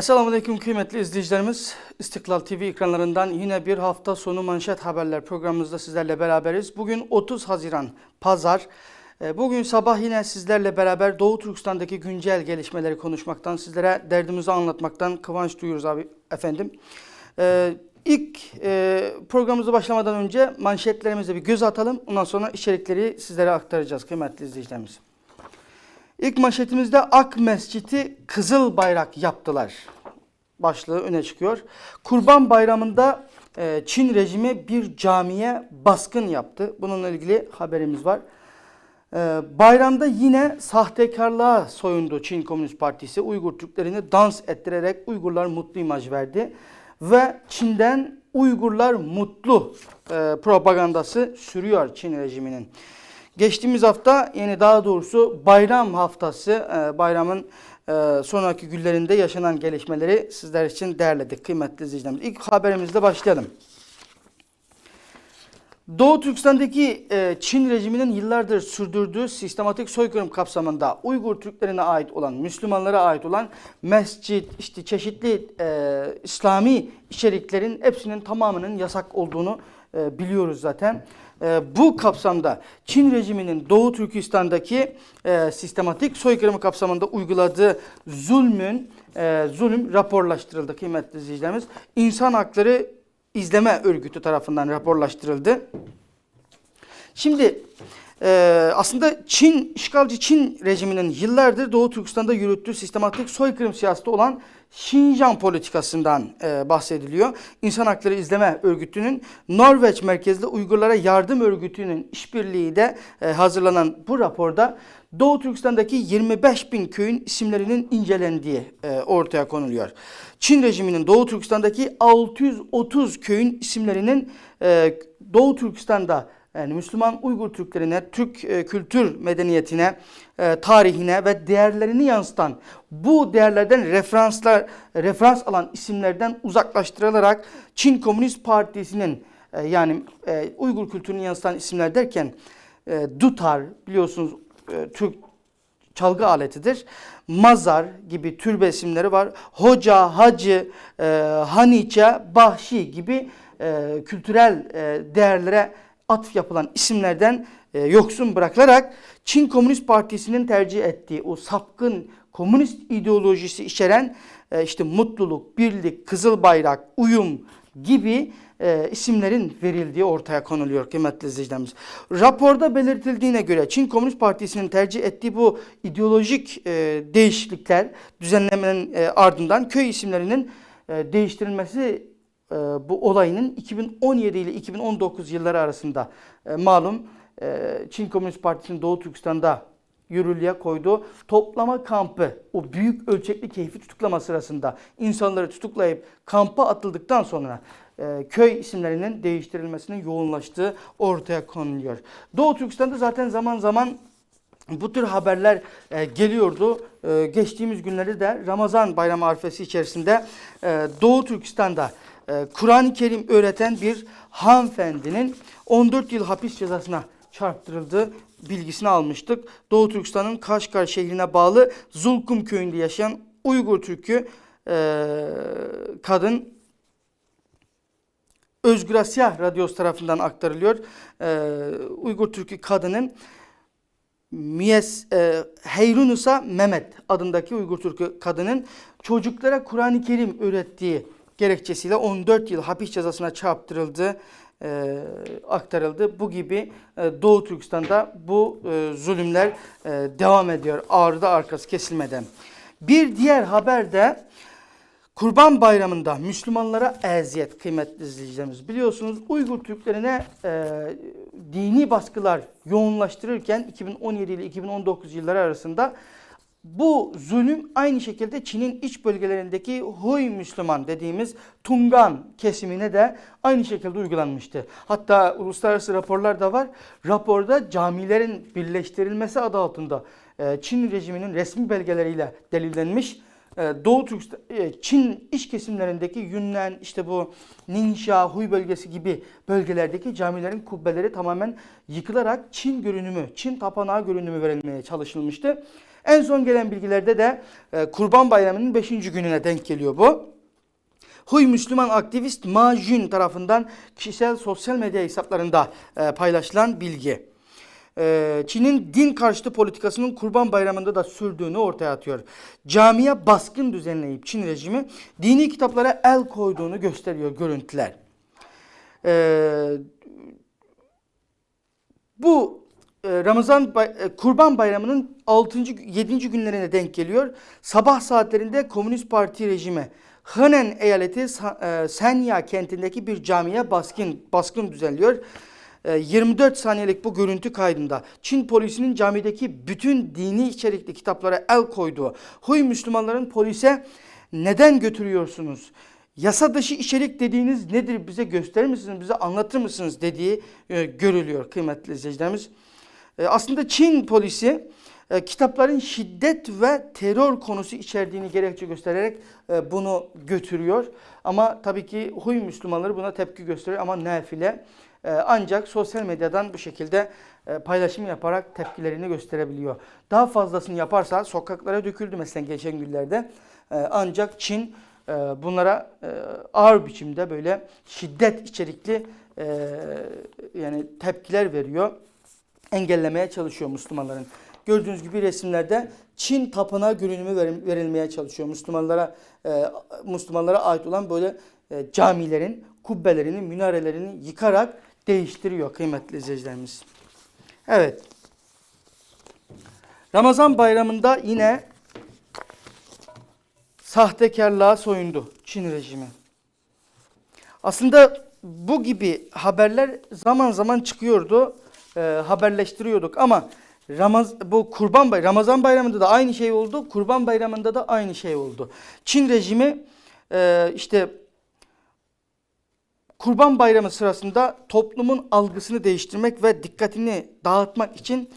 Esselamu Aleyküm kıymetli izleyicilerimiz. İstiklal TV ekranlarından yine bir hafta sonu manşet haberler programımızda sizlerle beraberiz. Bugün 30 Haziran Pazar. Ee, Bugün sabah yine sizlerle beraber Doğu Türkistan'daki güncel gelişmeleri konuşmaktan, sizlere derdimizi anlatmaktan kıvanç duyuyoruz abi efendim. Ee, İlk e, programımıza başlamadan önce manşetlerimize bir göz atalım. Ondan sonra içerikleri sizlere aktaracağız kıymetli izleyicilerimiz. İlk manşetimizde Ak Mescid'i kızıl bayrak yaptılar. Başlığı öne çıkıyor. Kurban Bayramı'nda e, Çin rejimi bir camiye baskın yaptı. Bununla ilgili haberimiz var. E, bayramda yine sahtekarlığa soyundu Çin Komünist Partisi. Uygur Türklerini dans ettirerek Uygurlar mutlu imaj verdi. Ve Çin'den Uygurlar mutlu e, propagandası sürüyor Çin rejiminin. Geçtiğimiz hafta yani daha doğrusu bayram haftası e, bayramın e, sonraki günlerinde yaşanan gelişmeleri sizler için derledik kıymetli izleyicilerimiz. İlk haberimizle başlayalım. Doğu Türkistan'daki e, Çin rejiminin yıllardır sürdürdüğü sistematik soykırım kapsamında Uygur Türklerine ait olan, Müslümanlara ait olan mescit, işte çeşitli e, İslami içeriklerin hepsinin tamamının yasak olduğunu e, biliyoruz zaten. E, bu kapsamda Çin rejiminin Doğu Türkistan'daki e, sistematik soykırımı kapsamında uyguladığı zulmün e, zulüm raporlaştırıldı kıymetli izleyicilerimiz. İnsan Hakları İzleme Örgütü tarafından raporlaştırıldı. Şimdi e, aslında Çin, işgalci Çin rejiminin yıllardır Doğu Türkistan'da yürüttüğü sistematik soykırım siyaseti olan Şinjan politikasından e, bahsediliyor. İnsan Hakları İzleme Örgütü'nün Norveç merkezli Uygurlara Yardım Örgütü'nün işbirliği de e, hazırlanan bu raporda Doğu Türkistan'daki 25 bin köyün isimlerinin incelendiği e, ortaya konuluyor. Çin rejiminin Doğu Türkistan'daki 630 köyün isimlerinin e, Doğu Türkistan'da yani Müslüman Uygur Türklerine, Türk e, kültür medeniyetine, e, tarihine ve değerlerini yansıtan bu değerlerden referanslar referans alan isimlerden uzaklaştırılarak Çin Komünist Partisi'nin e, yani e, Uygur kültürünü yansıtan isimler derken e, Dutar biliyorsunuz e, Türk çalgı aletidir. Mazar gibi türbe isimleri var. Hoca, Hacı, e, Haniçe, Bahşi gibi e, kültürel e, değerlere atf yapılan isimlerden e, yoksun bırakılarak Çin Komünist Partisi'nin tercih ettiği o sapkın komünist ideolojisi içeren e, işte mutluluk, birlik, kızıl bayrak, uyum gibi e, isimlerin verildiği ortaya konuluyor kıymetli izleyicilerimiz. Raporda belirtildiğine göre Çin Komünist Partisi'nin tercih ettiği bu ideolojik e, değişiklikler düzenlemenin e, ardından köy isimlerinin e, değiştirilmesi e, bu olayının 2017 ile 2019 yılları arasında e, malum e, Çin Komünist Partisi'nin Doğu Türkistan'da yürürlüğe koyduğu toplama kampı o büyük ölçekli keyfi tutuklama sırasında insanları tutuklayıp kampa atıldıktan sonra e, köy isimlerinin değiştirilmesinin yoğunlaştığı ortaya konuluyor. Doğu Türkistan'da zaten zaman zaman bu tür haberler e, geliyordu. E, geçtiğimiz günleri de Ramazan bayramı arifesi içerisinde e, Doğu Türkistan'da e, Kur'an-ı Kerim öğreten bir hanımefendinin 14 yıl hapis cezasına çarptırıldığı bilgisini almıştık. Doğu Türkistan'ın Kaşgar şehrine bağlı Zulkum köyünde yaşayan Uygur Türk'ü e, kadın Özgür Asya Radyosu tarafından aktarılıyor. E, Uygur Türk'ü kadının Mies e, Heyrunusa Mehmet adındaki Uygur Türk'ü kadının çocuklara Kur'an-ı Kerim öğrettiği gerekçesiyle 14 yıl hapis cezasına çarptırıldı, e, aktarıldı. Bu gibi e, Doğu Türkistan'da bu e, zulümler e, devam ediyor ağrıda arkası kesilmeden. Bir diğer haber de Kurban Bayramı'nda Müslümanlara eziyet kıymetli izleyicilerimiz. Biliyorsunuz Uygur Türklerine e, dini baskılar yoğunlaştırırken 2017 ile 2019 yılları arasında bu zulüm aynı şekilde Çin'in iç bölgelerindeki Huy Müslüman dediğimiz Tungan kesimine de aynı şekilde uygulanmıştı. Hatta uluslararası raporlar da var. Raporda camilerin birleştirilmesi adı altında e, Çin rejiminin resmi belgeleriyle delillenmiş e, Doğu Türkistan, e, Çin iç kesimlerindeki Yunnan, işte bu Ningxia, Huy bölgesi gibi bölgelerdeki camilerin kubbeleri tamamen yıkılarak Çin görünümü, Çin tapınağı görünümü verilmeye çalışılmıştı. En son gelen bilgilerde de e, Kurban Bayramı'nın 5. gününe denk geliyor bu. Huy Müslüman aktivist Ma Jun tarafından kişisel sosyal medya hesaplarında e, paylaşılan bilgi. E, Çin'in din karşıtı politikasının Kurban Bayramı'nda da sürdüğünü ortaya atıyor. Camiye baskın düzenleyip Çin rejimi dini kitaplara el koyduğunu gösteriyor görüntüler. E, bu Ramazan bay- e, Kurban Bayramı'nın 6. 7. günlerine denk geliyor. Sabah saatlerinde Komünist Parti rejimi Henan eyaleti e, Senya kentindeki bir camiye baskın baskın düzenliyor. E, 24 saniyelik bu görüntü kaydında Çin polisinin camideki bütün dini içerikli kitaplara el koyduğu Huy Müslümanların polise neden götürüyorsunuz? Yasa dışı içerik dediğiniz nedir bize gösterir misiniz, bize anlatır mısınız dediği e, görülüyor kıymetli izleyicilerimiz. E, aslında Çin polisi e, kitapların şiddet ve terör konusu içerdiğini gerekçe göstererek e, bunu götürüyor. Ama tabii ki huy Müslümanları buna tepki gösteriyor ama nafile. Ancak sosyal medyadan bu şekilde paylaşım yaparak tepkilerini gösterebiliyor. Daha fazlasını yaparsa sokaklara döküldü mesela geçen günlerde. Ancak Çin bunlara ağır biçimde böyle şiddet içerikli yani tepkiler veriyor engellemeye çalışıyor Müslümanların. Gördüğünüz gibi resimlerde Çin tapınağı görünümü verilmeye çalışıyor. Müslümanlara e, Müslümanlara ait olan böyle e, camilerin kubbelerini, minarelerini yıkarak değiştiriyor kıymetli izleyicilerimiz. Evet. Ramazan bayramında yine sahtekarlığa soyundu Çin rejimi. Aslında bu gibi haberler zaman zaman çıkıyordu, e, haberleştiriyorduk. Ama Ramaz bu Kurban Bay Ramazan Bayramı'nda da aynı şey oldu, Kurban Bayramı'nda da aynı şey oldu. Çin rejimi e, işte Kurban Bayramı sırasında toplumun algısını değiştirmek ve dikkatini dağıtmak için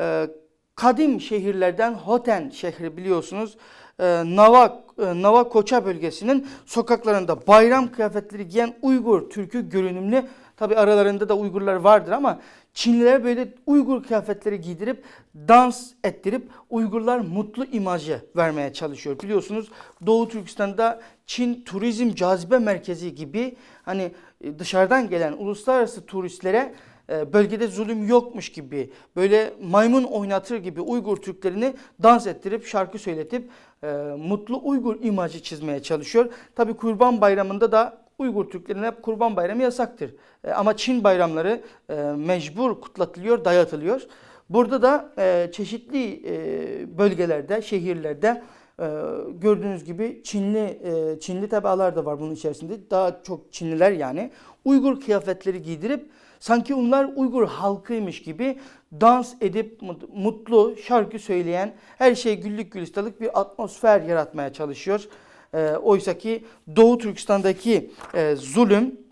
e, kadim şehirlerden Hoten şehri biliyorsunuz. E, Nava, e, Nava Koça bölgesinin sokaklarında bayram kıyafetleri giyen Uygur Türk'ü görünümlü. Tabi aralarında da Uygurlar vardır ama Çinlilere böyle Uygur kıyafetleri giydirip dans ettirip Uygurlar mutlu imajı vermeye çalışıyor. Biliyorsunuz Doğu Türkistan'da Çin turizm cazibe merkezi gibi hani e, dışarıdan gelen uluslararası turistlere e, bölgede zulüm yokmuş gibi böyle maymun oynatır gibi Uygur Türklerini dans ettirip şarkı söyletip e, mutlu Uygur imajı çizmeye çalışıyor. Tabi Kurban Bayramı'nda da Uygur Türklerine Kurban Bayramı yasaktır. E, ama Çin bayramları e, mecbur kutlatılıyor, dayatılıyor. Burada da e, çeşitli e, bölgelerde, şehirlerde e, gördüğünüz gibi Çinli e, Çinli tebalar da var bunun içerisinde. Daha çok Çinliler yani Uygur kıyafetleri giydirip sanki onlar Uygur halkıymış gibi dans edip mut- mutlu şarkı söyleyen her şey güllük gülistanlık bir atmosfer yaratmaya çalışıyor. E, Oysa ki Doğu Türkistan'daki e, zulüm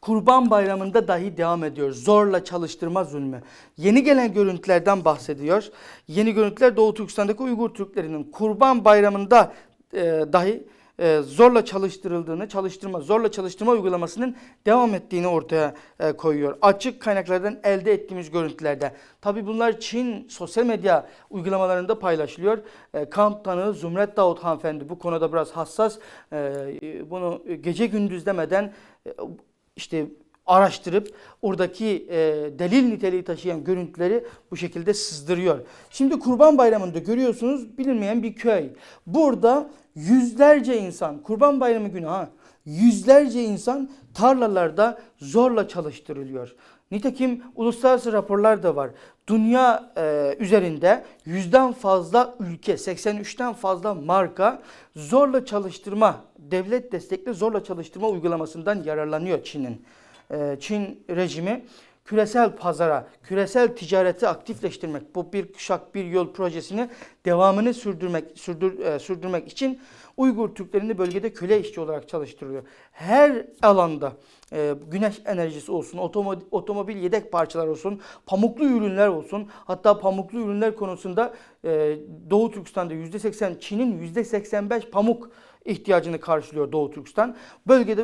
Kurban Bayramı'nda dahi devam ediyor. Zorla çalıştırma zulmü. Yeni gelen görüntülerden bahsediyor. Yeni görüntüler Doğu Türkistan'daki Uygur Türklerinin Kurban Bayramı'nda e, dahi e, zorla çalıştırıldığını, çalıştırma, zorla çalıştırma uygulamasının devam ettiğini ortaya e, koyuyor. Açık kaynaklardan elde ettiğimiz görüntülerde. Tabi bunlar Çin sosyal medya uygulamalarında paylaşılıyor. E, kamp tanığı Zümret Davut hanımefendi bu konuda biraz hassas. E, bunu gece gündüz demeden e, işte araştırıp oradaki e, delil niteliği taşıyan görüntüleri bu şekilde sızdırıyor. Şimdi Kurban Bayramı'nda görüyorsunuz bilinmeyen bir köy. Burada yüzlerce insan Kurban Bayramı günü ha yüzlerce insan tarlalarda zorla çalıştırılıyor. Nitekim uluslararası raporlar da var. Dünya e, üzerinde yüzden fazla ülke, 83'ten fazla marka zorla çalıştırma, devlet destekli zorla çalıştırma uygulamasından yararlanıyor Çin'in. E, Çin rejimi küresel pazara, küresel ticareti aktifleştirmek, bu bir kuşak bir yol projesini devamını sürdürmek sürdür, e, sürdürmek için Uygur Türklerini bölgede köle işçi olarak çalıştırılıyor. Her alanda e, güneş enerjisi olsun, otomo- otomobil yedek parçalar olsun, pamuklu ürünler olsun. Hatta pamuklu ürünler konusunda e, Doğu Türkistan'da %80, Çin'in %85 pamuk ihtiyacını karşılıyor Doğu Türkistan. Bölgede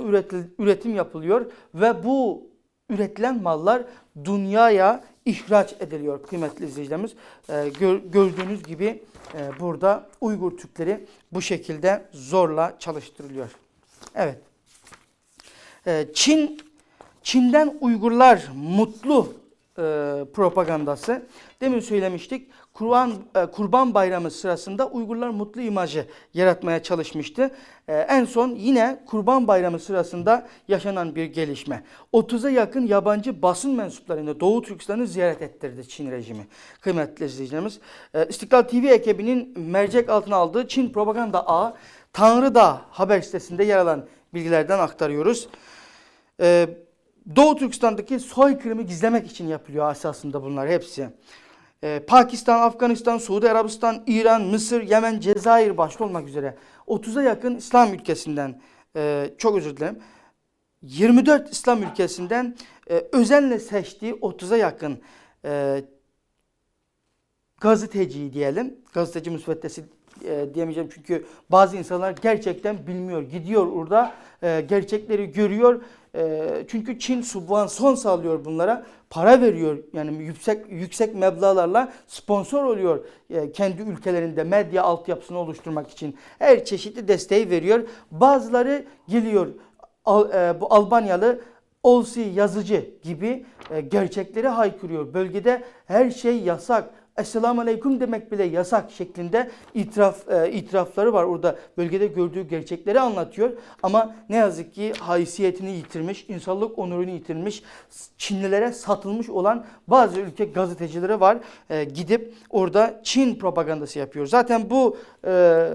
üretim yapılıyor ve bu üretilen mallar dünyaya ihraç ediliyor kıymetli izleyicilerimiz. Ee, gör- gördüğünüz gibi e, burada Uygur Türkleri bu şekilde zorla çalıştırılıyor. Evet. Ee, Çin Çin'den Uygurlar mutlu e, propagandası. Demin söylemiştik. Kurban e, Kurban Bayramı sırasında Uygurlar mutlu imajı yaratmaya çalışmıştı. E, en son yine Kurban Bayramı sırasında yaşanan bir gelişme. 30'a yakın yabancı basın mensuplarını Doğu Türkistan'ı ziyaret ettirdi Çin rejimi. Kıymetli izleyicilerimiz. E, İstiklal TV ekibinin mercek altına aldığı Çin propaganda ağı Tanrıdağ haber sitesinde yer alan bilgilerden aktarıyoruz. Doğu Türkistan'daki soykırımı gizlemek için yapılıyor esasında bunlar hepsi. Ee, Pakistan, Afganistan, Suudi Arabistan, İran, Mısır, Yemen, Cezayir başta olmak üzere 30'a yakın İslam ülkesinden e, çok özür dilerim. 24 İslam ülkesinden e, özenle seçtiği 30'a yakın e, gazeteciyi diyelim. Gazeteci müsveddesi e, diyemeyeceğim çünkü bazı insanlar gerçekten bilmiyor. Gidiyor orada e, gerçekleri görüyor. E, çünkü Çin subvansiyon sağlıyor bunlara. Para veriyor yani yüksek yüksek meblağlarla sponsor oluyor e, kendi ülkelerinde medya altyapısını oluşturmak için. Her çeşitli desteği veriyor. Bazıları geliyor e, bu Albanyalı Olsi yazıcı gibi e, gerçekleri haykırıyor. Bölgede her şey yasak. Esselamu Aleyküm demek bile yasak şeklinde itiraf e, itirafları var orada. Bölgede gördüğü gerçekleri anlatıyor. Ama ne yazık ki haysiyetini yitirmiş, insanlık onurunu yitirmiş, Çinlilere satılmış olan bazı ülke gazetecileri var. E, gidip orada Çin propagandası yapıyor. Zaten bu e,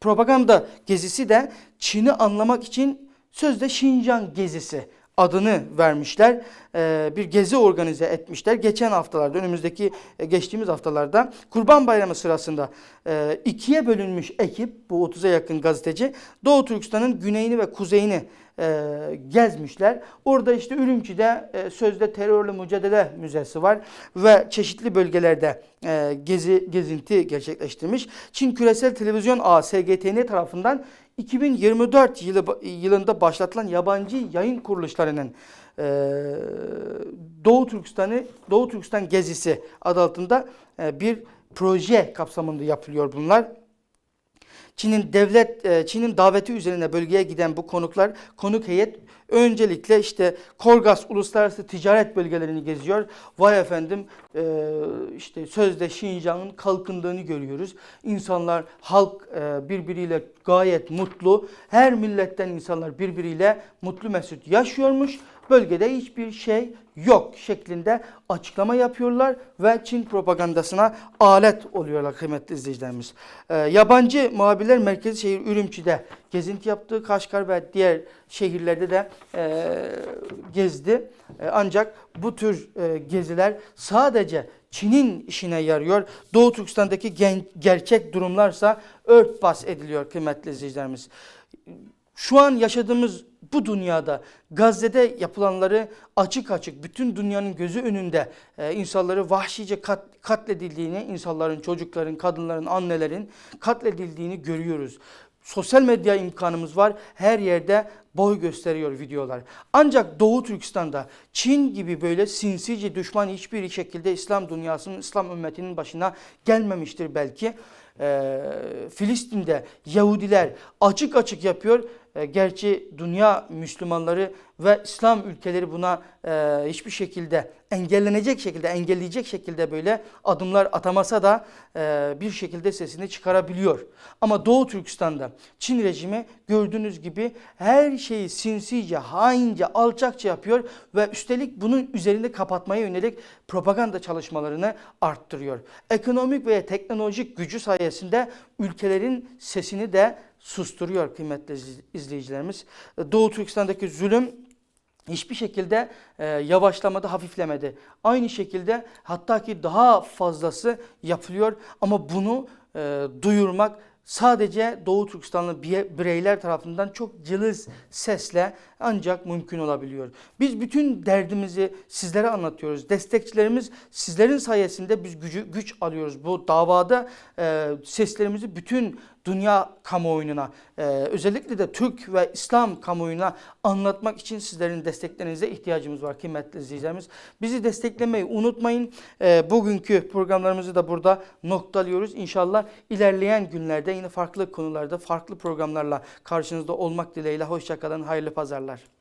propaganda gezisi de Çin'i anlamak için sözde Şincan gezisi adını vermişler. Ee, bir gezi organize etmişler. Geçen haftalarda, önümüzdeki e, geçtiğimiz haftalarda Kurban Bayramı sırasında e, ikiye bölünmüş ekip, bu 30'a yakın gazeteci, Doğu Türkistan'ın güneyini ve kuzeyini e, gezmişler. Orada işte Ürümçi'de e, sözde terörle mücadele müzesi var ve çeşitli bölgelerde e, gezi gezinti gerçekleştirmiş. Çin Küresel Televizyon Ağı SGTN tarafından 2024 yılı, yılında başlatılan yabancı yayın kuruluşlarının e, Doğu Türkistan'ı Doğu Türkistan gezisi adı altında e, bir proje kapsamında yapılıyor bunlar. Çin'in devlet e, Çin'in daveti üzerine bölgeye giden bu konuklar konuk heyet öncelikle işte Korgas uluslararası ticaret bölgelerini geziyor. Vay efendim e, işte sözde Şincan'ın kalkındığını görüyoruz. İnsanlar halk e, birbiriyle gayet mutlu. Her milletten insanlar birbiriyle mutlu mesut yaşıyormuş. Bölgede hiçbir şey yok şeklinde açıklama yapıyorlar ve Çin propagandasına alet oluyorlar kıymetli izleyicilerimiz. Ee, yabancı muhabirler merkezi şehir Ürümçi'de gezinti yaptı. Kaşgar ve diğer şehirlerde de e, gezdi. E, ancak bu tür e, geziler sadece Çin'in işine yarıyor. Doğu Türkistan'daki gerçek durumlarsa örtbas ediliyor kıymetli izleyicilerimiz şu an yaşadığımız bu dünyada Gazze'de yapılanları açık açık bütün dünyanın gözü önünde e, insanları vahşice kat, katledildiğini, insanların, çocukların, kadınların, annelerin katledildiğini görüyoruz. Sosyal medya imkanımız var. Her yerde boy gösteriyor videolar. Ancak Doğu Türkistan'da Çin gibi böyle sinsice düşman hiçbir şekilde İslam dünyasının, İslam ümmetinin başına gelmemiştir belki. Ee, Filistin'de Yahudiler açık açık yapıyor. Ee, gerçi dünya Müslümanları ve İslam ülkeleri buna e, hiçbir şekilde engellenecek şekilde, engelleyecek şekilde böyle adımlar atamasa da e, bir şekilde sesini çıkarabiliyor. Ama Doğu Türkistan'da Çin rejimi gördüğünüz gibi her şeyi sinsice, haince, alçakça yapıyor ve üstelik bunun üzerinde kapatmaya yönelik propaganda çalışmalarını arttırıyor. Ekonomik veya teknolojik gücü sayesinde ülkelerin sesini de susturuyor kıymetli izleyicilerimiz. Doğu Türkistan'daki zulüm hiçbir şekilde e, yavaşlamadı, hafiflemedi. Aynı şekilde hatta ki daha fazlası yapılıyor ama bunu e, duyurmak sadece Doğu Türkistanlı bireyler tarafından çok cılız sesle ancak mümkün olabiliyor. Biz bütün derdimizi sizlere anlatıyoruz. Destekçilerimiz sizlerin sayesinde biz gücü güç alıyoruz. Bu davada e, seslerimizi bütün dünya kamuoyuna e, özellikle de Türk ve İslam kamuoyuna anlatmak için sizlerin desteklerinize ihtiyacımız var kıymetli izleyicilerimiz. Bizi desteklemeyi unutmayın. E, bugünkü programlarımızı da burada noktalıyoruz. İnşallah ilerleyen günlerde yine farklı konularda farklı programlarla karşınızda olmak dileğiyle. Hoşçakalın, hayırlı pazarlar. yazarlar.